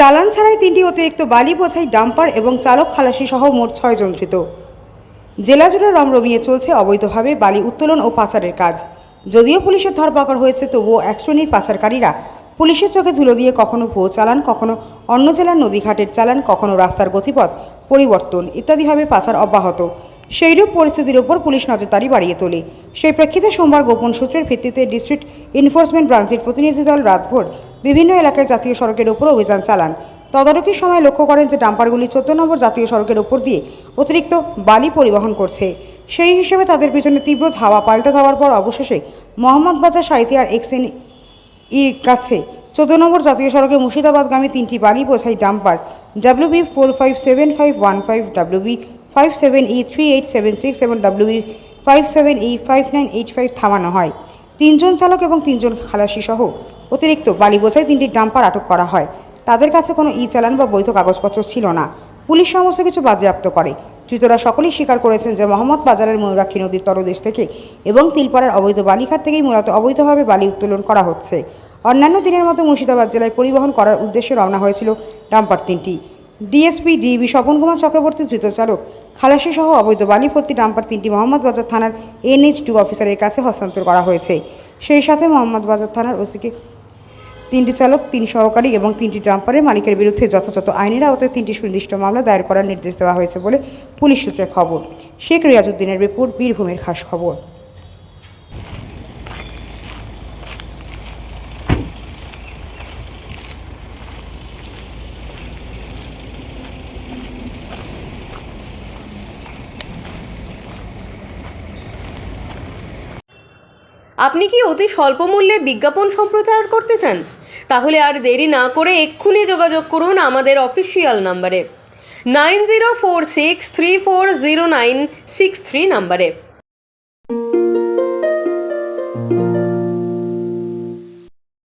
চালান ছাড়াই তিনটি অতিরিক্ত বালি, বোঝাই ডাম্পার এবং চালক খালাসি সহ মোট ছয়জন ধৃত। জেলা জুড়ে রমরমিয়ে চলছে অবৈধভাবে বালি উত্তোলন ও পাচারের কাজ। যদিও পুলিশের ধরপাকড় হয়েছে, তবুও এক শ্রেণির পাচারকারীরা পুলিশের চোখে ধুলো দিয়ে কখনো ভুয়ো চালান, কখনো অন্য জেলার নদীঘাটের চালান, কখনো রাস্তার গতিপথ পরিবর্তন ইত্যাদিভাবে পাচার অব্যাহত। সেইরূপ পরিস্থিতির ওপর পুলিশ নজরদারি বাড়িয়ে তোলে। সেই প্রেক্ষিতে সোমবার গোপন সূত্রের ভিত্তিতে ডিস্ট্রিক্ট এনফোর্সমেন্ট ব্রাঞ্চের প্রতিনিধি দল রাতভর বিভিন্ন এলাকায় জাতীয় সড়কের উপর অভিযান চালান। তদারকির সময় লক্ষ্য করেন যে ডাম্পারগুলি চোদ্দ নম্বর জাতীয় সড়কের ওপর দিয়ে অতিরিক্ত বালি পরিবহন করছে। সেই হিসেবে তাদের পিছনে তীব্র ধাওয়া পাল্টা ধাওয়ার পর অবশেষে মোহাম্মদ বাজার সাঁইথিয়ার এক্সেন ইর কাছে চোদ্দ নম্বর জাতীয় সড়কে মুর্শিদাবাদগামী তিনটি বালি বোঝাই dumper WB four five seven five one five WB five seven E three eight seven six এবং WB five seven E five nine eight five থামানো হয়। তিনজন চালক এবং তিনজন খালাসি সহ অতিরিক্ত বালি বোঝাই তিনটি ডাম্পার আটক করা হয়। তাদের কাছে কোনো ই চালান বা বৈধ কাগজপত্র ছিল না। পুলিশ সমস্ত কিছু বাজেয়াপ্ত করে। ধৃতরা সকলেই স্বীকার করেছেন যে মোহাম্মদ বাজারের ময়ূরাক্ষী নদীর তরদেশ থেকে এবং তিলপাড়ার অবৈধ বালিঘাট থেকেই মূলত অবৈধভাবে বালি উত্তোলন করা হচ্ছে। অন্যান্য দিনের মতো মুর্শিদাবাদ জেলায় পরিবহন করার উদ্দেশ্যে রওনা হয়েছিল ডাম্পার তিনটি। ডিএসপি ডিবি স্বপন কুমার চক্রবর্তী ধৃত চালক খালাসি সহ অবৈধ বালি ভর্তি ডাম্পার তিনটি মোহাম্মদ বাজার থানার এনএইচ টু অফিসারের কাছে হস্তান্তর করা হয়েছে। সেই সাথে মোহাম্মদ বাজার থানার ওসিকে তিনটি চালক, তিন সহকারী এবং তিনটি ডাম্পারের মালিকের বিরুদ্ধে যথাযথ আইনের আওতায় তিনটি সুনির্দিষ্ট মামলা দায়ের করার নির্দেশ দেওয়া হয়েছে বলে পুলিশ সূত্রে খবর। শেখ রিয়াজউদ্দিনের রিপোর্ট বীরভূমের খাস খবর আপনি কি অতি স্বল্প মূল্যে বিজ্ঞাপন সম্প্রচার করতে চান? তাহলে আর দেরি না করে এক্ষুনি যোগাযোগ করুন আমাদের অফিসিয়াল নাম্বারে। Nine zero four six three four zero nine six three নাম্বারে।